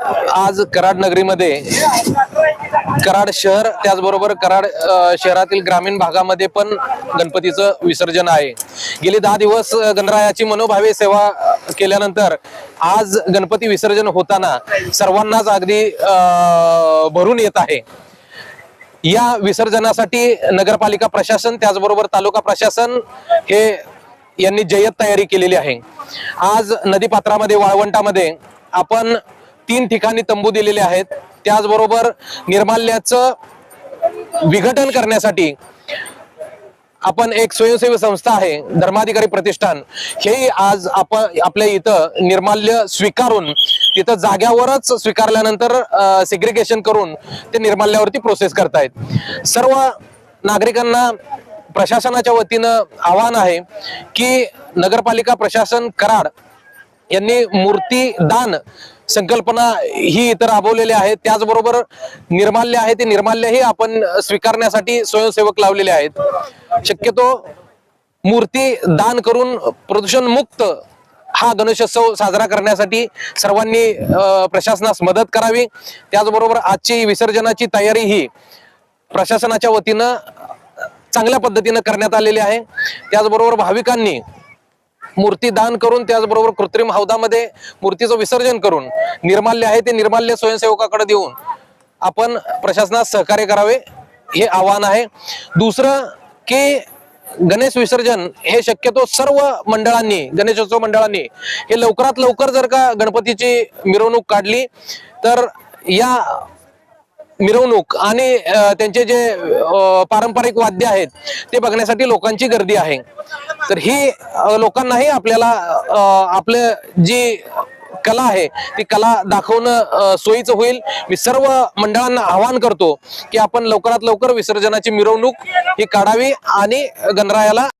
आज कराड नगरीमध्ये कराड शहर त्याचबरोबर कराड शहरातील ग्रामीण भागामध्ये पण गणपतीचं विसर्जन आहे. गेले दहा दिवस गणरायाची मनोभावे सेवा केल्यानंतर आज गणपती विसर्जन होताना सर्वांनाच अगदी भरून येत आहे. या विसर्जनासाठी नगरपालिका प्रशासन त्याचबरोबर तालुका प्रशासन हे यांनी जय्यत तयारी केलेली आहे. आज नदीपात्रामध्ये वाळवंटामध्ये आपण तीन ठिकाणी तंबू दिलेले आहेत. त्याचबरोबर निर्माल्याचं विघटन करण्यासाठी आपण एक स्वयंसेवी संस्था आहे धर्माधिकारी प्रतिष्ठान. हेही आज आपण आपल्या इथं निर्माल्य स्वीकारून तिथं जाग्यावरच स्वीकारल्यानंतर सेग्रिगेशन करून ते निर्माल्यावरती प्रोसेस करतायत. सर्व नागरिकांना प्रशासनाच्या वतीनं आव्हान आहे की नगरपालिका प्रशासन कराड यांनी मूर्ती दान संकल्पना ही इतर राबवलेल्या आहेत त्याचबरोबर निर्माल्य आहे. ते निर्माल्यही आपण स्वीकारण्यासाठी स्वयंसेवक लावलेले आहेत. शक्यतो मूर्ती दान करून प्रदूषण मुक्त हा गणेशोत्सव साजरा करण्यासाठी सर्वांनी प्रशासनास मदत करावी. त्याचबरोबर आजची विसर्जनाची तयारी ही प्रशासनाच्या वतीनं चांगल्या पद्धतीनं करण्यात आलेली आहे. त्याचबरोबर भाविकांनी मूर्ती दान करून त्याचबरोबर कृत्रिम हौदामध्ये मूर्तीचं विसर्जन करून निर्माल्य आहे ते निर्माल्य स्वयंसेवकाकडे देऊन आपण प्रशासनास सहकार्य करावे हे आव्हान आहे. दुसरं की गणेश विसर्जन हे शक्यतो सर्व मंडळांनी गणेशोत्सव मंडळांनी हे लवकरात लवकर जर का गणपतीची मिरवणूक काढली तर या मिरवणूक आणि त्यांचे जे पारंपरिक वाद्य आहेत ते बघण्यासाठी लोकांची गर्दी आहे. तर ही लोकांनाही आपल्याला आपलं जी कला आहे ती कला दाखवणं सोयीचं होईल. मी सर्व मंडळांना आवाहन करतो की आपण लवकरात लवकर विसर्जनाची मिरवणूक ही काढावी आणि गणरायाला